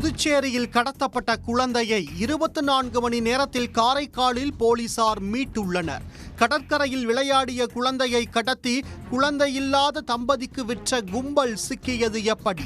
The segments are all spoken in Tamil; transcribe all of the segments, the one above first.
புதுச்சேரியில் கடத்தப்பட்ட குழந்தையை இருபத்தி நான்கு மணி நேரத்தில் காரைக்காலில் போலீசார் மீட்டுள்ளனர். கடற்கரையில் விளையாடிய குழந்தையை கடத்தி குழந்தையில்லாத தம்பதிக்கு விற்ற கும்பல் சிக்கியது எப்படி?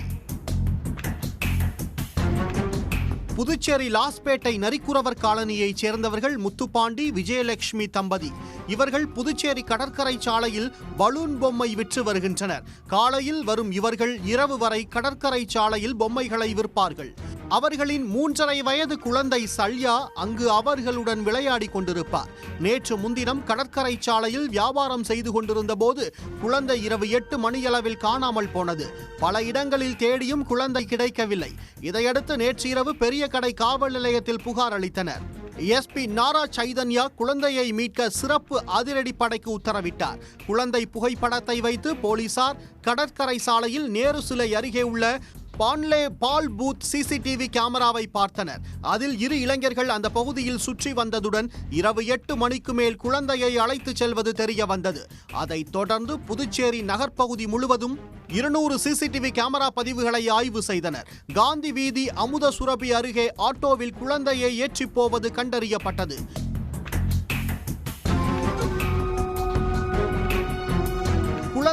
புதுச்சேரி லாஸ்பேட்டை நரிக்குறவர் காலனியைச் சேர்ந்தவர்கள் முத்துப்பாண்டி விஜயலட்சுமி தம்பதி. இவர்கள் புதுச்சேரி கடற்கரை சாலையில் பலூன் பொம்மை விற்று வருகின்றனர். காலையில் வரும் இவர்கள் இரவு வரை கடற்கரை சாலையில் பொம்மைகளை விற்பார்கள். அவர்களின் மூன்றரை வயது குழந்தை சல்யா அங்கு அவர்களுடன் விளையாடி கொண்டிருப்பார். நேற்று முன்தினம் கடற்கரை சாலையில் வியாபாரம் செய்து கொண்டிருந்த போது குழந்தை இரவு எட்டு மணியளவில் காணாமல் போனது. பல இடங்களில் தேடியும் குழந்தை கிடைக்கவில்லை. இதையடுத்து நேற்று இரவு பெரிய கடை காவல் நிலையத்தில் புகார் அளித்தனர். எஸ்பி நாரா சைதன்யா குழந்தையை மீட்க சிறப்பு அதிரடி படைக்கு உத்தரவிட்டார். குழந்தை புகைப்படத்தை வைத்து போலீசார் கடற்கரை சாலையில் நேரு சிலை அருகே உள்ள பான்லே பால் பூத் சிசிடிவி கேமராவை பார்த்தனர். அதில் இரு இளைஞர்கள் அந்த பகுதியில் சுற்றி வந்ததுடன் இரவு எட்டு மணிக்கு மேல் குழந்தையை அழைத்துச் செல்வது தெரிய வந்தது. அதைத் தொடர்ந்து புதுச்சேரி நகர்ப்பகுதி முழுவதும் இருநூறு சிசிடிவி கேமரா பதிவுகளை ஆய்வு செய்தனர். காந்தி வீதி அமுத சுரபி அருகே ஆட்டோவில் குழந்தையை ஏற்றிப் போவது கண்டறியப்பட்டது.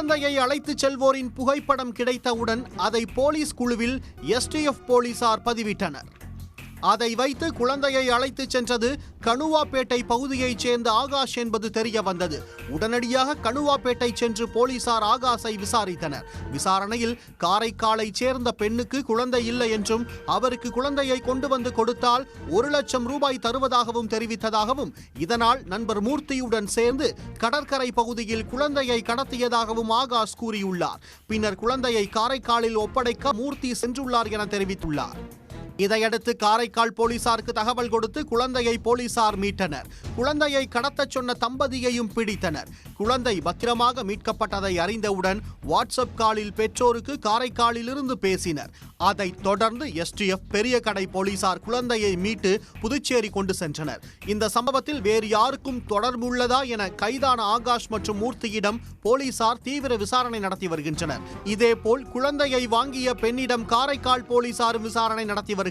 குழந்தையை அழைத்துச் செல்வோரின் புகைப்படம் கிடைத்தவுடன் அதை போலீஸ் குழுவில் எஸ்டிஎஃப் போலீசார் பதிவிட்டனர். அதை வைத்து குழந்தையை அழைத்துச் சென்றது கணுவாப்பேட்டை பகுதியைச் சேர்ந்த ஆகாஷ் என்பது தெரிய வந்தது. உடனடியாக கணுவாப்பேட்டை சென்று போலீசார் ஆகாஷை விசாரித்தனர். விசாரணையில் காரைக்காலைச் சேர்ந்த பெண்ணுக்கு குழந்தை இல்லை என்றும் அவருக்கு குழந்தையை கொண்டு வந்து கொடுத்தால் ஒரு லட்சம் ரூபாய் தருவதாகவும் தெரிவித்ததாகவும் இதனால் நண்பர் மூர்த்தியுடன் சேர்ந்து கடற்கரை பகுதியில் குழந்தையை கடத்தியதாகவும் ஆகாஷ் கூறியுள்ளார். பின்னர் குழந்தையை காரைக்காலில் ஒப்படைக்க மூர்த்தி சென்றுள்ளார் என தெரிவித்துள்ளார். இதையடுத்து காரைக்கால் போலீசாருக்கு தகவல் கொடுத்து குழந்தையை போலீசார் மீட்டனர். குழந்தையை கடத்தச் சொன்ன தம்பதியையும் பிடித்தனர். குழந்தை பத்திரமாக மீட்கப்பட்டதை அறிந்தவுடன் வாட்ஸ்அப் காலில் பெற்றோருக்கு காரைக்காலிலிருந்து பேசினர். அதைத் தொடர்ந்து எஸ்டிஎஃப் பெரிய கடை போலீசார் குழந்தையை மீட்டு புதுச்சேரி கொண்டு சென்றனர். இந்த சம்பவத்தில் வேறு யாருக்கும் தொடர்பு உள்ளதா என கைதான ஆகாஷ் மற்றும் மூர்த்தியிடம் போலீசார் தீவிர விசாரணை நடத்தி வருகின்றனர். இதேபோல் குழந்தையை வாங்கிய பெண்ணிடம் காரைக்கால் போலீசாரும் விசாரணை நடத்தி வருகின்றனர்.